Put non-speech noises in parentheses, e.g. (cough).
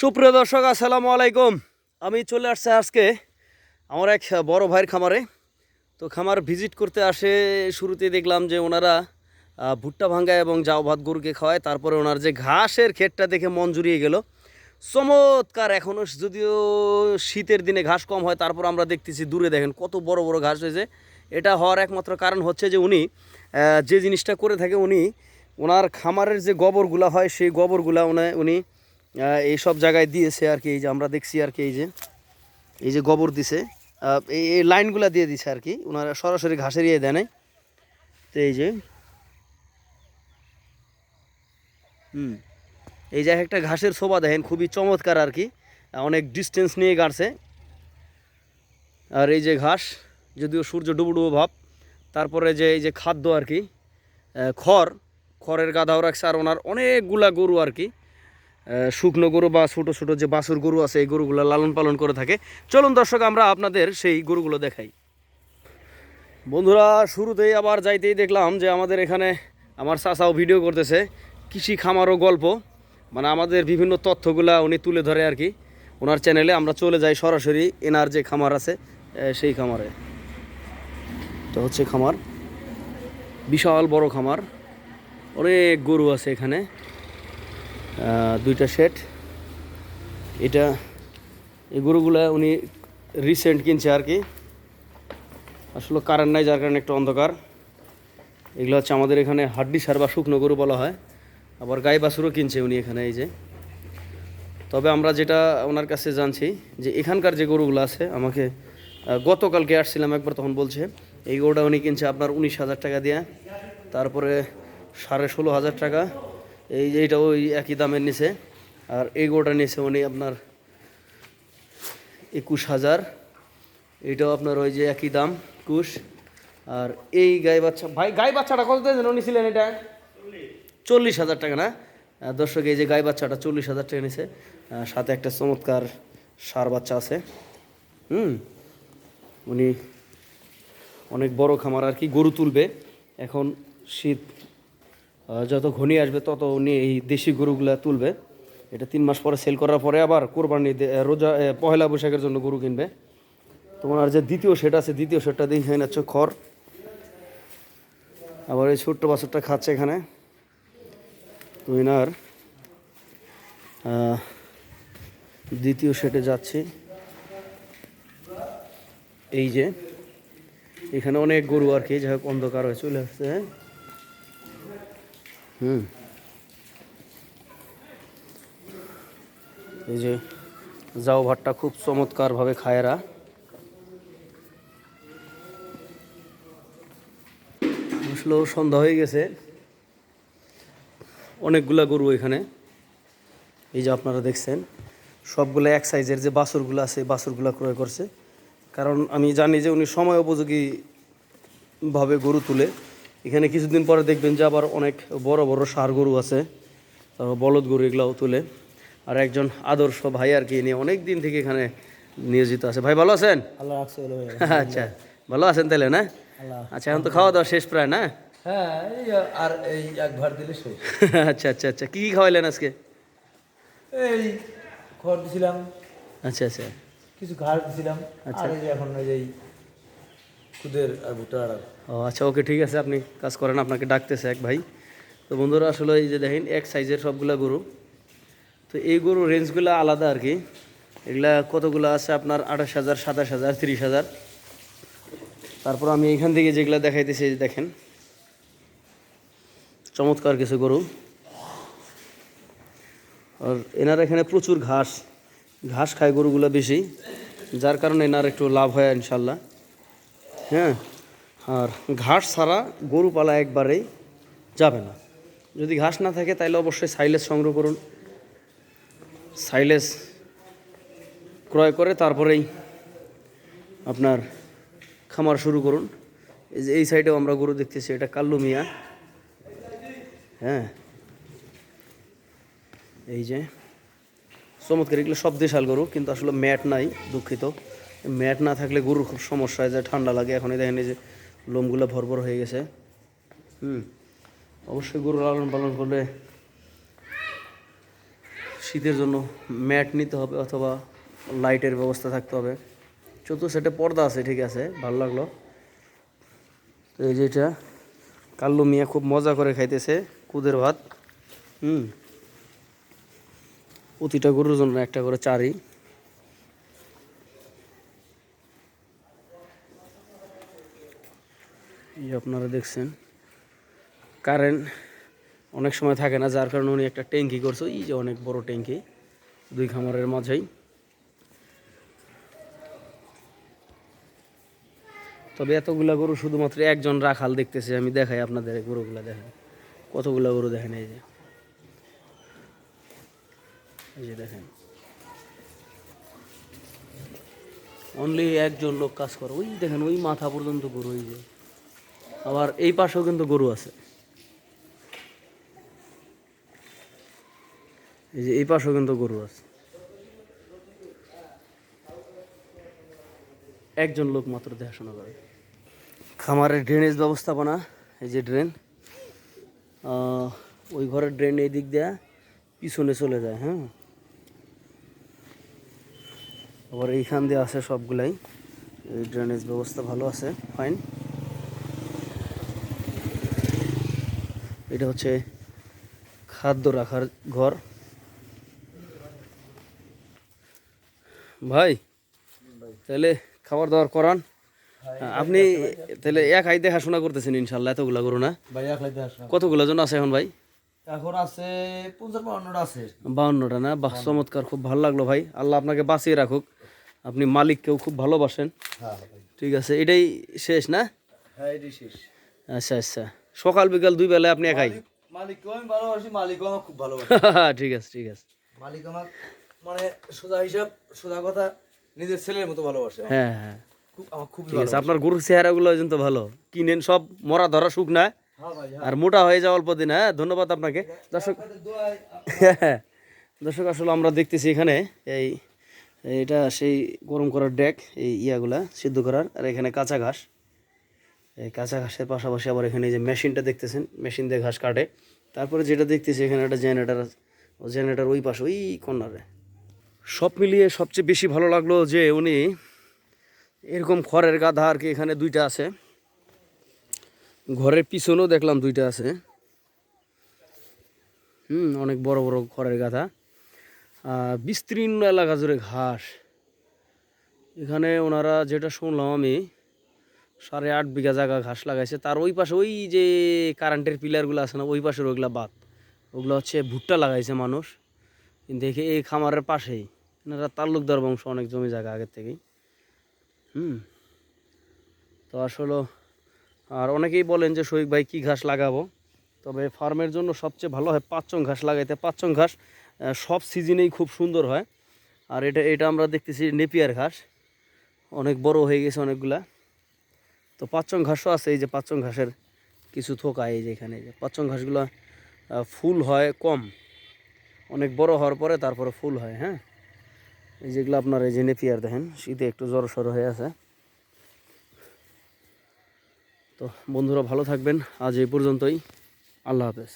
সুপ্রিয় দর্শক, আসসালামু আলাইকুম। আমি চলে আসছি আজকে আমার এক বড় ভাইয়ের খামারে। তো খামার ভিজিট করতে আসে শুরুতে দেখলাম যে ওনারা ভুট্টা ভাঙ্গা এবং জাও ভাত গরুকে খাওয়ায়। তারপরে ওনার যে ঘাসের ক্ষেতটা দেখে মন জুড়িয়ে গেল। চমৎকার এখনও যদিও শীতের দিনে ঘাস কম হয়, তারপর আমরা দেখতেছি দূরে দেখেন কত বড় বড় ঘাস হয়েছে। এটা হওয়ার একমাত্র কারণ হচ্ছে যে উনি যে জিনিসটা করে থাকে উনি, ওনার খামারের যে গোবরগুলা হয়, সেই গোবরগুলা উনি এই সব জায়গায় দিয়েছে আর কি, এই যে আমরা দেখছি আর কি, এই যে এই যে গোবর দিছে। এই এই লাইনগুলা দিয়ে দিছে আর কি ওনারা সরাসরি ঘাসের ইয়ে দেয় নাই। তো এই যে, হুম, এই যে একটা ঘাসের শোভা দেখেন, খুবই চমৎকার আর কি, অনেক ডিস্টেন্স নিয়ে গাড়ছে। আর এই যে ঘাস, যদিও সূর্য ডুবু ডুবু ভাব, তারপরে যে এই যে খাদ্য আর কি খড়, খড়ের গাধাও রাখছে, আর ওনার অনেকগুলা গরু আর কি শুকনো গরু বা ছোটো ছোটো যে বাছুর গরু আছে, এই গরুগুলো লালন পালন করে থাকে। চলুন দর্শক, আমরা আপনাদের সেই গরুগুলো দেখাই। বন্ধুরা, শুরুতেই আবার যাইতেই দেখলাম যে আমাদের এখানে আমার চাচাও ভিডিও করতেছে, কৃষি খামারও গল্প। মানে আমাদের বিভিন্ন তথ্যগুলা উনি তুলে ধরে আর কি। ওনার চ্যানেলে আমরা চলে যাই সরাসরি, এনার যে খামার আছে সেই খামারে। তো হচ্ছে খামার। বিশাল বড় খামার। অনেক গরু আছে এখানে। দুইটা সেট এটা, এই গরুগুলা উনি রিসেন্ট কিনছে আর কি। আসলে কারেন্ট নাই, যার কারণে একটু অন্ধকার। এগুলো হচ্ছে আমাদের এখানে হাড্ডি সার বা শুকনো গরু বলা হয়। আবার গাই বাছুরও কিনছে উনি এখানে, এই যে। তবে আমরা যেটা ওনার কাছে জানছি যে এখানকার যে গরুগুলো আছে, আমাকে গতকালকে আসছিলাম একবার, তখন বলছে, এই গরুটা উনি কিনছে আপনার উনিশ হাজার টাকা দিয়ে। তারপরে সাড়ে ষোলো হাজার টাকা। এই যে এইটা ওই একই দামের নিচে আর এই গোটা নিয়েছে উনি আপনার একুশ হাজার। এইটাও আপনার ওই যে একই দাম, একুশ। আর এই গাই বাচ্চা ভাই, গাই বাচ্চাটা কত দিয়েছেন উনি ছিলেন এটা? চল্লিশ হাজার টাকা না? দর্শক, এই যে গাই বাচ্চাটা চল্লিশ হাজার টাকা নিছে। সাথে একটা চমৎকার সার বাচ্চা আছে। হুম, উনি অনেক বড় খামার আর কি, গরু তুলবে। এখন শীত যত ঘনিয়ে আসবে, তত উনি এই দেশি গরুগুলা তুলবে। এটা তিন মাস পরে সেল করার পরে আবার কোরবানি রোজা পহেলা বৈশাখের জন্য গরু কিনবে। তোমার যে দ্বিতীয় সেট আছে, দ্বিতীয় সেটটা দিয়ে এখানে হচ্ছে খড়। আবার এই ছোট্ট বাছরটা খাচ্ছে এখানে। তো এনার দ্বিতীয় সেটে যাচ্ছি। এই যে, এখানে অনেক গরু আর কি, যাই হোক, অন্ধকার হয়ে চলে আসছে। হুম। এই যে যাও ভাতটা খুব চমৎকারভাবে খায় এরা। আসলেও সন্ধ্যা হয়ে গেছে। অনেকগুলা গরু এখানে। এই যে আপনারা দেখছেন, সবগুলো এক সাইজের যে বাছুরগুলো আছে, এই বাছুরগুলো ক্রয় করছে। কারণ আমি জানি যে উনি সময় উপযোগী ভাবে গরু তুলে। এখানে কিছুদিন পরে দেখবেন যে আবার অনেক বড় বড় সার গরু আছে তারপর বলদ গরু এগুলাও তুলে। আর একজন আদর্শ ভাই আর কি নিয়ে অনেক দিন থেকে এখানে নিয়োজিত আছে। ভাই ভালো আছেন। আচ্ছা ভালো আছেন তাহলে না? আচ্ছা এখন তো খাওয়া দাওয়া শেষ প্রায় না? হ্যাঁ আর এই এক ভার দিলে শেষ। (laughs) আচ্ছা আচ্ছা আচ্ছা। কী কী খাওয়াইলেন আজকে? এই খড় দিছিলাম। আচ্ছা আচ্ছা। কিছু ঘাস দিছিলাম। আচ্ছা। এখন ওই যে খুদের আর ভুট্টার আর ও আচ্ছা ওকে, ঠিক আছে, আপনি কাজ করেন, আপনাকে ডাকতেছে এক ভাই। তো বন্ধুরা, আসলে এই যে দেখেন, এক সাইজের সবগুলা গরু। তো এই গরু রেঞ্জগুলো আলাদা আর কি। এগুলা কতগুলো আছে আপনার? আঠাশ হাজার, সাতাশ হাজার, তিরিশ হাজার। তারপর আমি এখান থেকে যেগুলো দেখাইতেছি দেখেন। চমৎকার কিছু গরু। আর এনার এখানে প্রচুর ঘাস। ঘাস খায় গরুগুলো বেশি। যার কারণে এনার একটু লাভ হয় ইনশাল্লাহ। হ্যাঁ? আর ঘাস ছাড়া গরু পালা একবারেই যাবে না। যদি ঘাস না থাকে তাহলে অবশ্যই সাইলেজ সংগ্রহ করুন। সাইলেজ ক্রয় করে তারপরেই আপনার খামার শুরু করুন। এই যে এই সাইডেও আমরা গরু দেখতেছি, এটা কাল্লু মিয়া। হ্যাঁ। এই যে, চমৎকার, এগুলো সব দেশাল গরু, কিন্তু আসলে ম্যাট নাই, দুঃখিত। ম্যাট না থাকলে গরুর খুব সমস্যা হয় যায় ঠান্ডা লাগে। এখনই দেখেন যে লোমগুলো ভরভর হয়ে গেছে। হুম, অবশ্যই গরু লালন পালন করলে শীতের জন্য ম্যাট নিতে হবে অথবা লাইটের ব্যবস্থা থাকতে হবে। চতুর্থ সেটে পর্দা আছে, ঠিক আছে, ভালো লাগল। তো এই যে এটা, কাল্লু মিয়া খুব মজা করে খাইতেছে কুদের ভাত। হুম, প্রতিটা গরুর জন্য একটা করে চারি। এই আপনারা দেখছেন। কারেন্ট অনেক সময় থাকে না, যার কারণে উনি একটা ট্যাঙ্কি করছে। এই যে অনেক বড় ট্যাঙ্কি, দুই খামারের মাঝেই। তবে এতগুলা গরু শুধুমাত্র একজন রাখাল দেখতেছে, আমি দেখাই আপনাদের গরুগুলা দেখেন। কতগুলা গরু দেখেন এই যে। এই যে দেখেন। অনলি একজন লোক কাজ করে। ওই দেখেন, ওই মাথা পর্যন্ত গরু ওই যে। আবার এই পাশেও কিন্তু গরু আছে। এই যে এই পাশেও কিন্তু গরু আছে। একজন লোক মাত্র দেখাশোনা করে। খামারের ড্রেনেজ ব্যবস্থাপনা, এই যে ড্রেন ওই ঘরের ড্রেন এই দিক দিয়ে পিছনে চলে যায় হ্যাঁ। আবার এইখান দিয়ে আছে সবগুলাই। এই ড্রেনেজ ব্যবস্থা ভালো আছে ফাইন এটা হচ্ছে খাদ্য রাখার ঘর। ভাই তাহলে খাবার দাবার করান। আপনি তাহলে এক হাই দেখাশোনা করতেছেন ইনশাল্লাহ এতগুলা করো না? কতগুলা জন আছে এখন ভাই? এখন আছে আছে। বাউন্নটা না? বাহ চমৎকার খুব ভালো লাগল ভাই। আল্লাহ আপনাকে বাঁচিয়ে রাখুক। আপনি মালিককেও খুব ভালোবাসেন। হ্যাঁ ঠিক আছে এটাই শেষ না? হ্যাঁ আচ্ছা আচ্ছা। সকাল বিকাল দুই বেলায় আপনি একাই? মালিককেও আমি ভালোবাসি মালিকও আমার খুব ভালোবাসে। (laughs) ঠিক আছে ঠিক আছে। মালিক আমার মানে সোজা হিসাব সোজা কথা নিজের ছেলের মতো ভালোবাসে হ্যাঁ হ্যাঁ। খুব আমার ঠিক আছে আপনার গরুর চেহারাগুলো কিন্তু ভালো। কিনেন সব মরা ধরা সুখ না। হ্যাঁ আর মোটা হয়ে যাওয়া অল্প দিন হ্যাঁ ধন্যবাদ আপনাকে। দর্শক (laughs) দর্শক আসলে আমরা দেখতেছি এখানে এই এটা সেই গরম করার ডেক এই ইয়াগুলা সিদ্ধ করার আর এখানে কাঁচা ঘাস। কাঁচা ঘাসের পাশাপাশি আবার এখানে যে মেশিনটা দেখতেছেন, মেশিন দিয়ে ঘাস কাটে। তারপরে যেটা দেখতেছি, এখানে একটা জেনারেটার জেনারেটার ওই পাশে, ওই কর্নারে সব মিলিয়ে সবচেয়ে বেশি ভালো লাগল যে উনি এরকম খড়ের গাধা আর কি এখানে দুইটা আছে। ঘরের পিছনেও দেখলাম দুইটা আছে। হুম, অনেক বড় বড় খড়ের গাধা। বিস্তীর্ণ এলাকা জুড়ে ঘাস। এখানে ওনারা যেটা শুনলাম আমি সাড়ে আট বিঘা জায়গা ঘাস লাগাইছে। তার ওই পাশে ওই যে কারেন্টের পিলারগুলো আছে না, ওই পাশের ওইগুলো বাদ। ওগুলো হচ্ছে ভুট্টা লাগাইছে মানুষ। দেখে এই খামারের পাশেই। এনারা তাল্লুকদার বংশ, অনেক জমি জায়গা আগের থেকেই। হুম। তো আসলে, আর অনেকেই বলেন যে শহীদ ভাই কী ঘাস লাগাবো? তবে ফার্মের জন্য সবচেয়ে ভালো হয় পাঁচচং ঘাস লাগাইতে। পাঁচচং ঘাস সব সিজনেই খুব সুন্দর হয়। আর এটা এটা আমরা দেখতেছি নেপিয়ার ঘাস। অনেক বড় হয়ে গেছে অনেকগুলা। তো পাঁচচং ঘাসও আছে, এই যে পাঁচচং ঘাসের কিছু থোকা, এই যে এখানে যে পাঁচচং ঘাসগুলো ফুল হয় কম, অনেক বড় হওয়ার পরে তারপরে ফুল হয় হ্যাঁ? এই যেগুলো আপনার এই যে নেপিয়ার দেখেন, শীতে একটু জ্বর সর হয়ে আছে। তো বন্ধুরা ভালো থাকবেন, আজ এই পর্যন্তই, আল্লাহ হাফেজ।